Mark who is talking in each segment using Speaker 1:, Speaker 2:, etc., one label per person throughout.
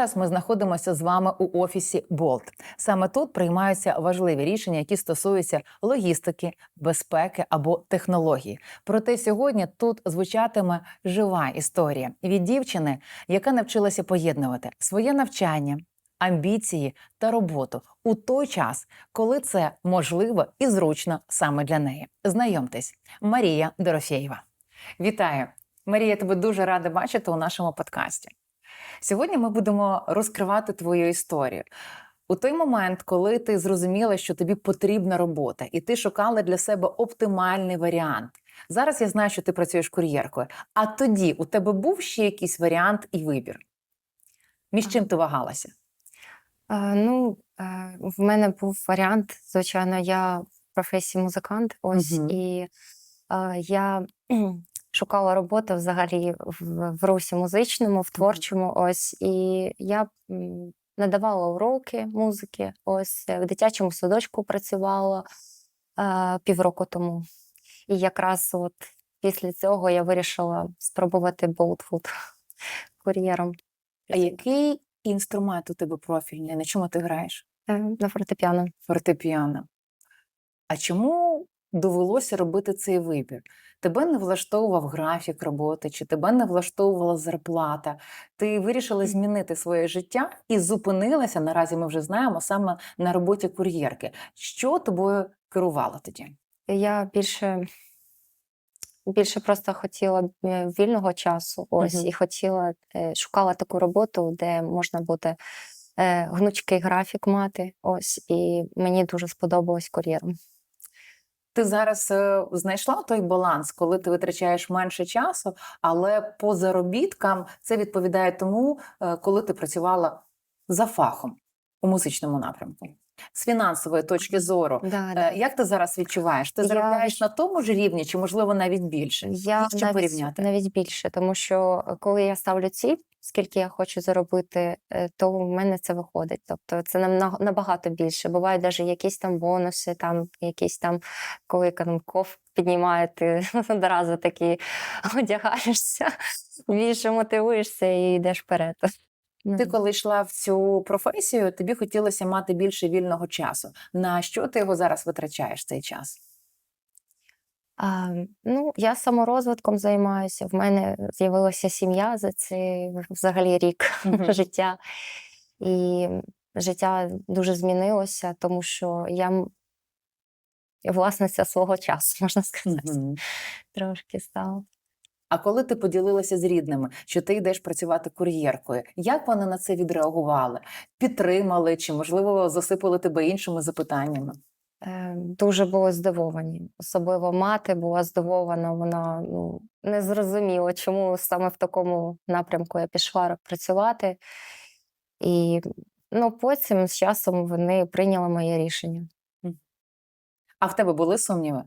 Speaker 1: Зараз ми знаходимося з вами у офісі Болт. Саме тут приймаються важливі рішення, які стосуються логістики, безпеки або технології. Проте сьогодні тут звучатиме жива історія від дівчини, яка навчилася поєднувати своє навчання, амбіції та роботу у той час, коли це можливо і зручно саме для неї. Знайомтесь, Марія Дорофєєва. Вітаю! Марія, тебе дуже рада бачити у нашому подкасті. Сьогодні ми будемо розкривати твою історію. У той момент, коли ти зрозуміла, що тобі потрібна робота, і ти шукала для себе оптимальний варіант. Зараз я знаю, що ти працюєш кур'єркою. А тоді у тебе був ще якийсь варіант і вибір? Між чим ти вагалася?
Speaker 2: Е, Ну, е, в мене був варіант. Звичайно, я в професії музикант. Ось
Speaker 1: Мгм.
Speaker 2: і е, я шукала роботу взагалі в, в русі музичному, в творчому. Ось і я надавала уроки музики. Ось е, в дитячому садочку працювала е, півроку тому. І якраз от після цього я вирішила спробувати болтфуд кур'єром
Speaker 1: А який інструмент у тебе профільний? На чому ти граєш?
Speaker 2: Е, на фортепіано.
Speaker 1: Фортепіано. А чому довелося робити цей вибір? Тебе не влаштовував графік роботи, чи тебе не влаштовувала зарплата? Ти вирішила змінити своє життя і зупинилася, наразі ми вже знаємо, саме на роботі кур'єрки. Що тобою керувало тоді?
Speaker 2: Я більше, більше просто хотіла е, вільного часу. Ось
Speaker 1: Мгм.
Speaker 2: і хотіла, е, шукала таку роботу, де можна буде е, гнучкий графік мати. Ось, і мені дуже сподобалось кур'єром.
Speaker 1: Ти зараз е, знайшла той баланс, коли ти витрачаєш менше часу, але по заробіткам це відповідає тому, е, коли ти працювала за фахом у музичному напрямку. З фінансової точки зору,
Speaker 2: Да,
Speaker 1: е,
Speaker 2: да.
Speaker 1: як ти зараз відчуваєш? Ти заробляєш
Speaker 2: відч-
Speaker 1: на тому ж рівні, чи можливо навіть більше?
Speaker 2: Я
Speaker 1: З
Speaker 2: навіть,
Speaker 1: порівняти?
Speaker 2: навіть більше, тому що е, коли я ставлю ціль, скільки я хочу заробити, е, то в мене це виходить. Тобто це намного- набагато більше. Бувають навіть якісь там бонуси, там якісь там, коли там піднімає, ти одразу такий одягаєшся, більше мотивуєшся і йдеш вперед.
Speaker 1: Ти
Speaker 2: Ну.
Speaker 1: коли йшла в цю професію, тобі хотілося мати більше вільного часу. На що ти його зараз витрачаєш цей час?
Speaker 2: А, ну, я саморозвитком займаюся. В мене з'явилася сім'я за цей взагалі рік
Speaker 1: Мгм.
Speaker 2: життя. І життя дуже змінилося, тому що я власниця свого часу, можна сказати,
Speaker 1: Мгм.
Speaker 2: трошки стала.
Speaker 1: А коли ти поділилася з рідними, що ти йдеш працювати кур'єркою, як вони на це відреагували? Підтримали чи, можливо, засипали тебе іншими запитаннями?
Speaker 2: Е, Дуже були здивовані. Особливо мати була здивована. Вона ну, не зрозуміла, чому саме в такому напрямку я пішла працювати. І ну, потім з часом вони прийняли моє рішення.
Speaker 1: А в тебе були сумніви?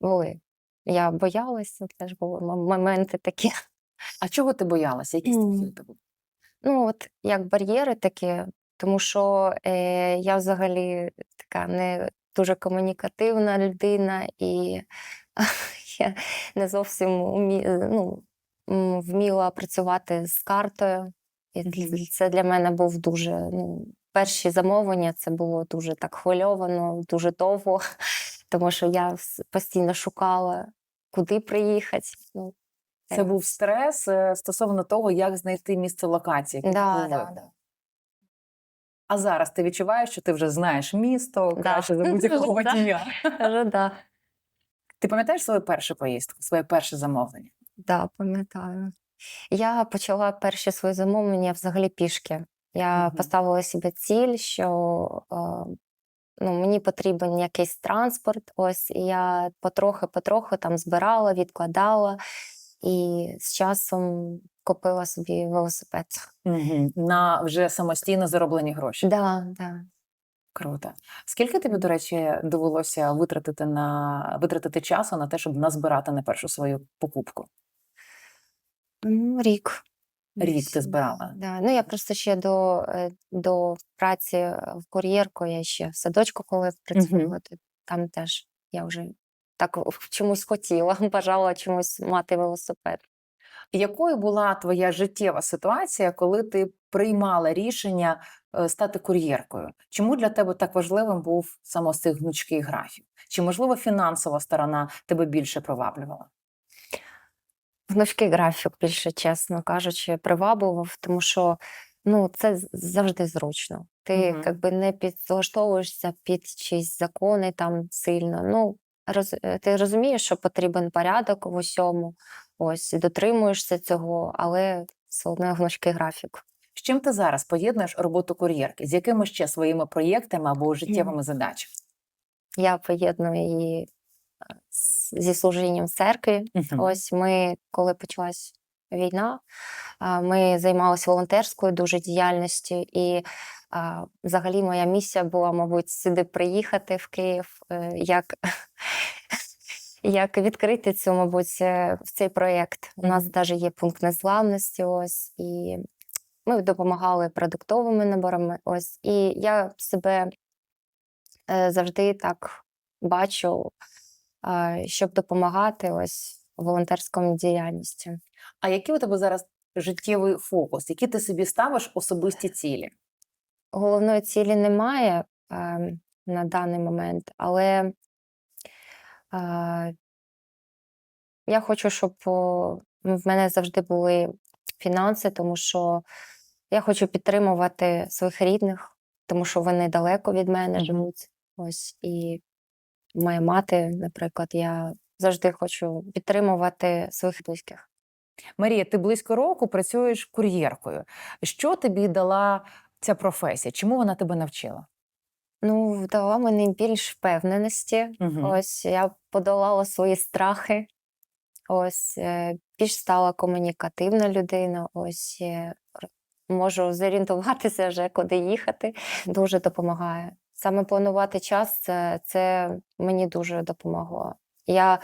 Speaker 2: Були. Я боялася, теж були моменти такі.
Speaker 1: А чого ти боялася? Які
Speaker 2: М.
Speaker 1: страхи у?
Speaker 2: Ну, от як бар'єри такі, тому що е, я взагалі така не дуже комунікативна людина, і я не зовсім умі, ну, вміла працювати з картою. І це для мене був дуже. Ну, перші замовлення це було дуже так хвильовано, дуже довго, тому що я постійно шукала, куди приїхати. Ну,
Speaker 1: Це
Speaker 2: е,
Speaker 1: був стрес е, стосовно того, як знайти місце локації.
Speaker 2: да, да, да.
Speaker 1: А зараз ти відчуваєш, що ти вже знаєш місто
Speaker 2: Да.
Speaker 1: краще за будь-якого.
Speaker 2: Да.
Speaker 1: Ти пам'ятаєш свою першу поїздку, своє перше замовлення?
Speaker 2: Да, пам'ятаю. Я почала перші свої замовлення взагалі пішки. Я поставила собі ціль, що е, ну, мені потрібен якийсь транспорт. Ось і я потрохи-потрохи там збирала, відкладала, і з часом купила собі велосипед.
Speaker 1: Угу. На вже самостійно зароблені гроші.
Speaker 2: Да, да.
Speaker 1: Круто. Скільки тобі, до речі, довелося витратити на витратити часу на те, щоб назбирати на першу свою покупку?
Speaker 2: Ну, рік.
Speaker 1: Рік ти збирала.
Speaker 2: Да. Ну, я просто ще до, е, до праці е, в кур'єрку, я ще в садочку, коли працювала, то там теж я вже так чомусь хотіла, бажала чомусь мати велосипед.
Speaker 1: Якою була твоя життєва ситуація, коли ти приймала рішення е, стати кур'єркою? Чому для тебе так важливим був саме гнучкий графік? Чи можливо фінансова сторона тебе більше приваблювала?
Speaker 2: Гнучкий графік, більше чесно кажучи, приваблював, тому що ну, це завжди зручно. Ти
Speaker 1: Мгм.
Speaker 2: якби не підлаштовуєшся під чиїсь закони там сильно. Ну, роз, е, ти розумієш, що потрібен порядок в усьому, ось, дотримуєшся цього, але все одно гнучкий графік.
Speaker 1: З чим ти зараз поєднуєш роботу кур'єрки? З якими ще своїми проєктами або життєвими задачами?
Speaker 2: Я поєдную її з- зі служінням в церкві.
Speaker 1: Мгм.
Speaker 2: Ось ми, коли почалась війна, ми займалися волонтерською дуже діяльністю, і взагалі моя місія була, мабуть, сюди приїхати в Київ, е, як, як відкрити цю, мабуть, е, в цей проєкт. У нас навіть є пункт незламності. Ось і ми допомагали продуктовими наборами. Ось і я себе е, завжди так бачу, щоб допомагати ось волонтерському діяльності.
Speaker 1: А який у тебе зараз життєвий фокус? Які ти собі ставиш особисті цілі?
Speaker 2: Головної цілі немає е, на даний момент, але я хочу, щоб в мене завжди були фінанси, тому що я хочу підтримувати своїх рідних, тому що вони далеко від мене живуть. Ось і моя мати, наприклад, я завжди хочу підтримувати своїх близьких.
Speaker 1: Марія, ти близько року працюєш кур'єркою. Що тобі дала ця професія? Чому вона тебе навчила?
Speaker 2: Ну, дала мені більш впевненості.
Speaker 1: Мгм.
Speaker 2: Ось я подолала свої страхи. Ось е, більш стала комунікативна людина. Ось е, можу зорієнтуватися вже, куди їхати. Дуже допомагає. Саме планувати час це, це мені дуже допомогло. Я,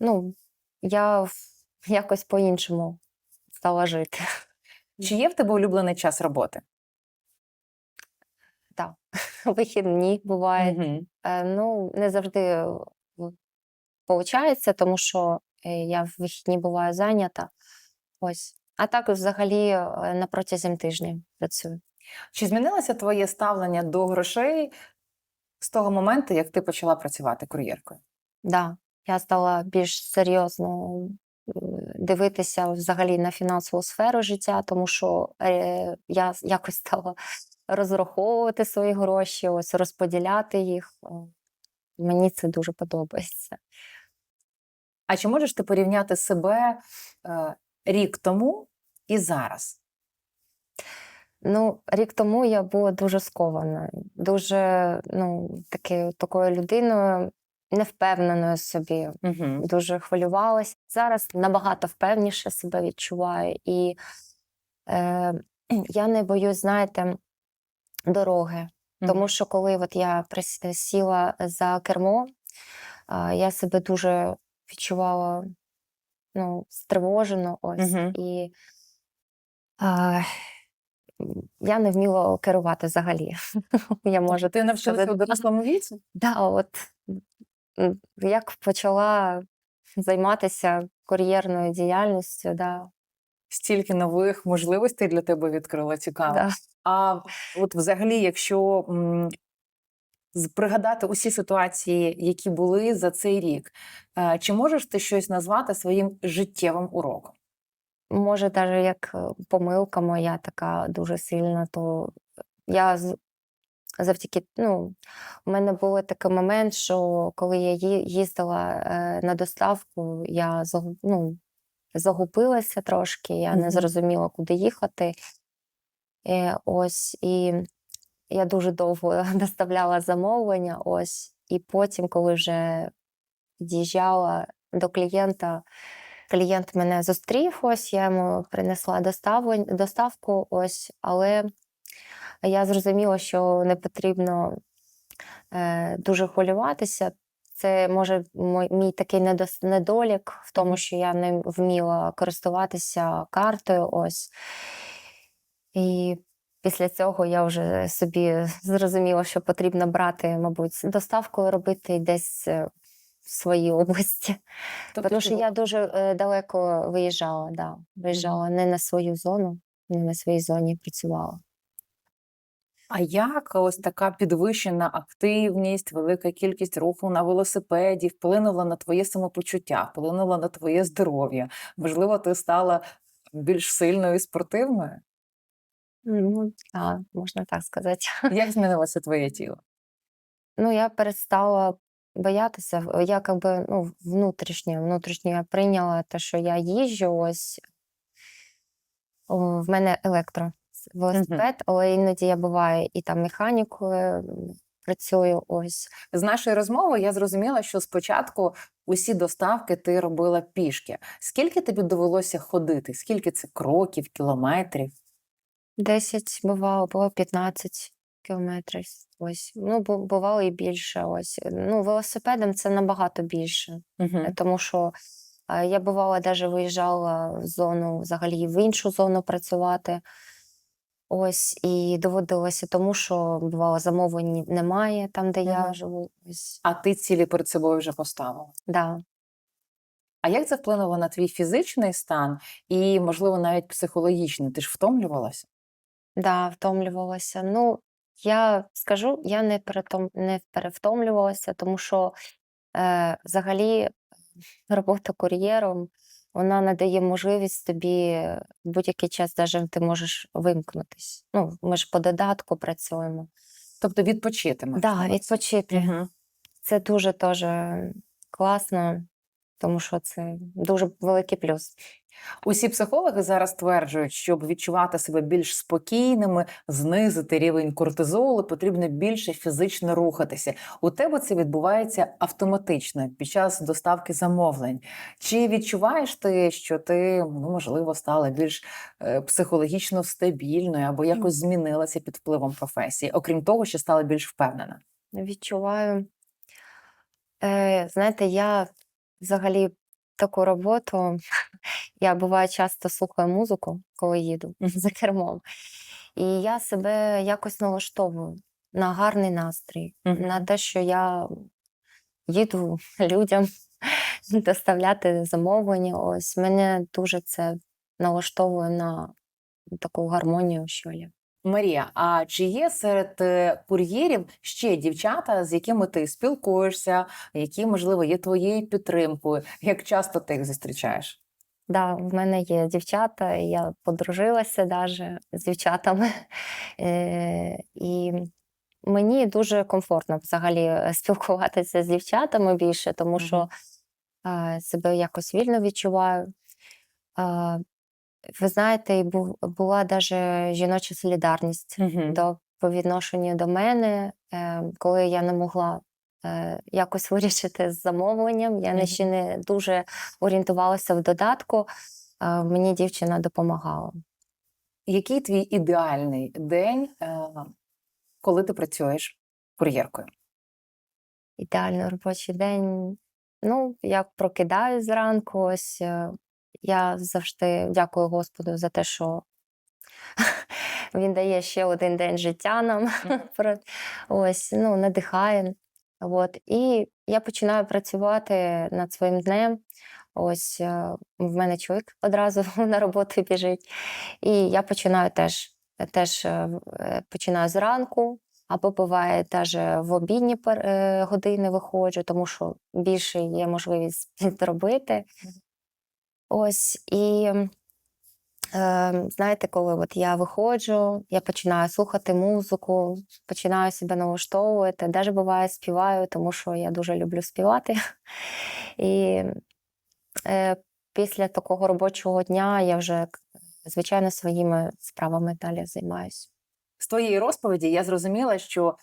Speaker 2: ну, я якось по-іншому стала жити.
Speaker 1: Чи є в тебе улюблений час роботи?
Speaker 2: Так, Вихідні бувають. Е, Ну, не завжди виходить, тому що е, я в вихідні буваю зайнята. Ось. А так взагалі е, на протязі тижня працюю.
Speaker 1: Чи змінилося твоє ставлення до грошей з того моменту, як ти почала працювати кур'єркою?
Speaker 2: Да, я стала більш серйозно е, дивитися взагалі на фінансову сферу життя, тому що е, я якось стала розраховувати свої гроші, ось розподіляти їх. Мені це дуже подобається.
Speaker 1: А чи можеш ти порівняти себе е, рік тому і зараз?
Speaker 2: Ну, рік тому я була дуже скованою, дуже ну, таки, такою людиною, невпевненою собі,
Speaker 1: Угу.
Speaker 2: дуже хвилювалась. Зараз набагато впевніше себе відчуваю. І е, я не боюсь, знаєте, дороги. Тому що коли от я прис- сіла за кермо, я себе дуже відчувала ну, стривожено ось.
Speaker 1: Мгм.
Speaker 2: І я не вміла керувати взагалі. Я можу
Speaker 1: ти навчилася у дорослому віці?
Speaker 2: Да, от як почала займатися кур'єрною діяльністю, да,
Speaker 1: Стільки нових можливостей для тебе відкрила цікаво.
Speaker 2: да.
Speaker 1: А от взагалі, якщо м, пригадати усі ситуації, які були за цей рік, е, чи можеш ти щось назвати своїм життєвим уроком?
Speaker 2: Може, навіть як е, помилка моя така дуже сильна, то я завдяки, ну, у мене був такий момент, що коли я їздила е, на доставку, я ну, загубилася трошки, я не зрозуміла, куди їхати. Е, ось, і я дуже довго доставляла замовлення, ось, і потім, коли вже під'їжджала до клієнта, клієнт мене зустрів, ось я йому принесла доставку, ось, але я зрозуміла, що не потрібно е, дуже хвилюватися. Це може мой- мій такий недолік в тому, що я не вміла користуватися картою. Ось. І після цього я вже собі зрозуміла, що потрібно брати, мабуть, доставкою робити десь е, своїй області.
Speaker 1: Тобто
Speaker 2: Тому що я дуже е, далеко виїжджала, да. виїжджала не на свою зону, не на своїй зоні працювала.
Speaker 1: А як ось така підвищена активність, велика кількість руху на велосипеді вплинула на твоє самопочуття, вплинула на твоє здоров'я? Можливо, ти стала більш сильною і спортивною?
Speaker 2: Ну, так, можна так сказати.
Speaker 1: Як змінилося твоє тіло?
Speaker 2: Ну, я перестала боятися. Я как би, ну, внутрішньо, внутрішньо я прийняла те, що я їжджу, ось О, в мене електро велосипед, але іноді я буваю і там механікою працюю. Ось
Speaker 1: З нашої розмови я зрозуміла, що спочатку усі доставки ти робила пішки. Скільки тобі довелося ходити? Скільки це кроків, кілометрів?
Speaker 2: 10 бувало, було 15 кілометрів. Ось. Ну, бувало і більше. Ось. Ну, велосипедом це набагато більше.
Speaker 1: Угу.
Speaker 2: Тому що е, я бувала, навіть виїжджала в зону, взагалі в іншу зону працювати. Ось, і доводилося тому, що бувало замовлень немає там, де я живу. Ось,
Speaker 1: А ти цілі перед собою вже поставила?
Speaker 2: да.
Speaker 1: А як це вплинуло на твій фізичний стан і, можливо, навіть психологічний? Ти ж втомлювалася?
Speaker 2: Да, втомлювалася. Ну, я скажу, я не перетом... не перевтомлювалася, тому що е, взагалі робота кур'єром вона надає можливість тобі в будь-який час, навіть ти можеш вимкнутись. Ну, ми ж по додатку працюємо.
Speaker 1: Тобто відпочити маєш
Speaker 2: Да, відпочити.
Speaker 1: Мгм.
Speaker 2: Це дуже теж класно, тому що це дуже великий плюс.
Speaker 1: Усі психологи зараз стверджують, щоб відчувати себе більш спокійними, знизити рівень кортизолу, потрібно більше фізично рухатися. У тебе це відбувається автоматично під час доставки замовлень. Чи відчуваєш ти, що ти ну, можливо стала більш е, психологічно стабільною або якось змінилася під впливом професії, окрім того, що стала більш впевнена?
Speaker 2: Відчуваю. Е, знаєте, я взагалі таку роботу, я буває часто слухаю музику, коли їду за кермом. І я себе якось налаштовую на гарний настрій, на те, що я їду людям доставляти замовлення. Ось мене дуже це налаштовує на таку гармонію, що ли.
Speaker 1: Марія, а чи є серед е, кур'єрів ще дівчата, з якими ти спілкуєшся, які, можливо, є твоєю підтримкою? Як часто ти їх зустрічаєш?
Speaker 2: Да, в мене є дівчата, я подружилася даже з дівчатами. Е, і мені дуже комфортно взагалі е, спілкуватися з дівчатами більше, тому що себе якось вільно відчуваю. Ви знаєте, і був, була даже жіноча солідарність
Speaker 1: Мгм.
Speaker 2: до, по відношенню до мене, е, коли я не могла е, якось вирішити з замовленням. Я не
Speaker 1: Мгм.
Speaker 2: ще не дуже орієнтувалася в додатку. Мені дівчина допомагала.
Speaker 1: Який твій ідеальний день, е, коли ти працюєш кур'єркою?
Speaker 2: Ідеальний робочий день. Ну, я прокидаюсь зранку. Ось я завжди дякую Господу за те, що він дає ще один день життя нам. Ось, ну, надихає. От. І я починаю працювати над своїм днем. Ось е, в мене чоловік одразу на роботу біжить. І я починаю теж, теж е, е, починаю зранку, або буває теж в обідні години виходжу, тому що більше є можливість підробити. Ось і е, знаєте, коли от я виходжу, я починаю слухати музику, починаю себе налаштовувати. Навіть буває співаю, тому що я дуже люблю співати. І е, після такого робочого дня я вже, звичайно, своїми справами далі займаюся.
Speaker 1: З твоєї розповіді я зрозуміла, що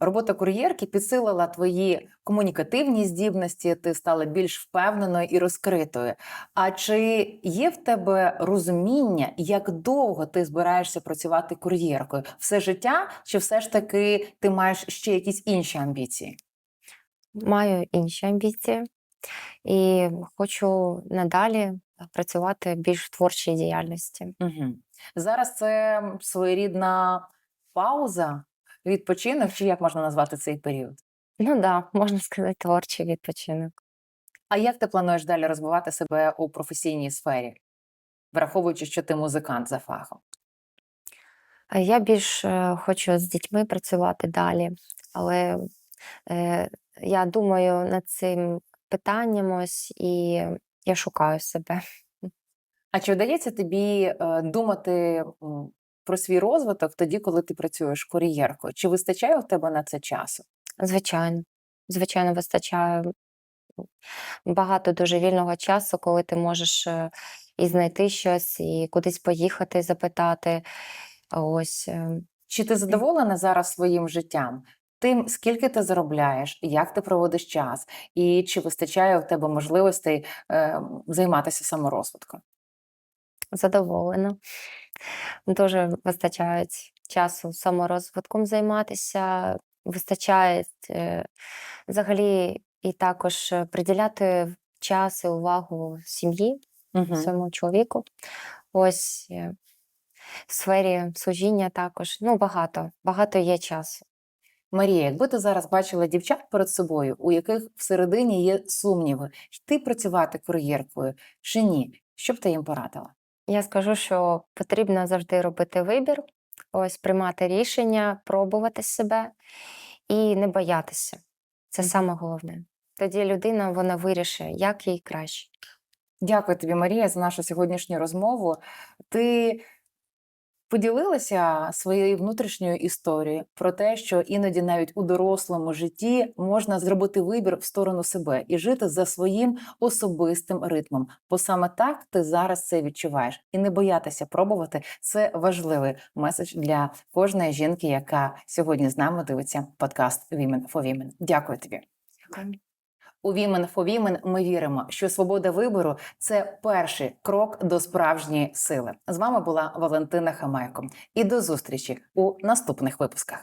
Speaker 1: робота кур'єрки підсилила твої комунікативні здібності, ти стала більш впевненою і розкритою. А чи є в тебе розуміння, як довго ти збираєшся працювати кур'єркою? Все життя, чи все ж таки ти маєш ще якісь інші амбіції?
Speaker 2: Маю інші амбіції і хочу надалі працювати більш в творчій діяльності.
Speaker 1: Угу. Зараз це своєрідна пауза, відпочинок, чи як можна назвати цей період?
Speaker 2: Ну так, да, можна сказати, творчий відпочинок.
Speaker 1: А як ти плануєш далі розвивати себе у професійній сфері, враховуючи, що ти музикант за фахом?
Speaker 2: Я більш е, хочу з дітьми працювати далі, але е, я думаю над цим питанням ось і я шукаю себе.
Speaker 1: А чи вдається тобі е, думати про свій розвиток тоді, коли ти працюєш кур'єркою? Чи вистачає у тебе на це часу?
Speaker 2: Звичайно, звичайно, вистачає багато дуже вільного часу, коли ти можеш е, і знайти щось, і кудись поїхати, запитати. Ось е,
Speaker 1: Чи ти задоволена зараз своїм життям? Тим, скільки ти заробляєш, як ти проводиш час, і чи вистачає у тебе можливостей е, займатися саморозвитком?
Speaker 2: Задоволена. Дуже вистачає часу саморозвитком займатися, вистачає е, взагалі і також приділяти час і увагу сім'ї,
Speaker 1: Угу.
Speaker 2: своєму чоловіку. Ось е, в сфері служіння також. Ну, багато, багато є часу.
Speaker 1: Марія, якби ти зараз бачила дівчат перед собою, у яких всередині є сумніви, йти працювати кур'єркою чи ні, що б ти їм порадила?
Speaker 2: Я скажу, що потрібно завжди робити вибір, ось приймати рішення, пробувати себе і не боятися. Це саме головне. Тоді людина вона вирішить, як їй краще.
Speaker 1: Дякую тобі, Марія, за нашу сьогоднішню розмову. Ти поділилася своєю внутрішньою історією про те, що іноді навіть у дорослому житті можна зробити вибір в сторону себе і жити за своїм особистим ритмом. Бо саме так ти зараз це відчуваєш. І не боятися пробувати це важливий меседж для кожної жінки, яка сьогодні з нами дивиться подкаст Women for Women. Дякую тобі. У Women for Women ми віримо, що свобода вибору це перший крок до справжньої сили. З вами була Валентина Хамайко. І до зустрічі у наступних випусках.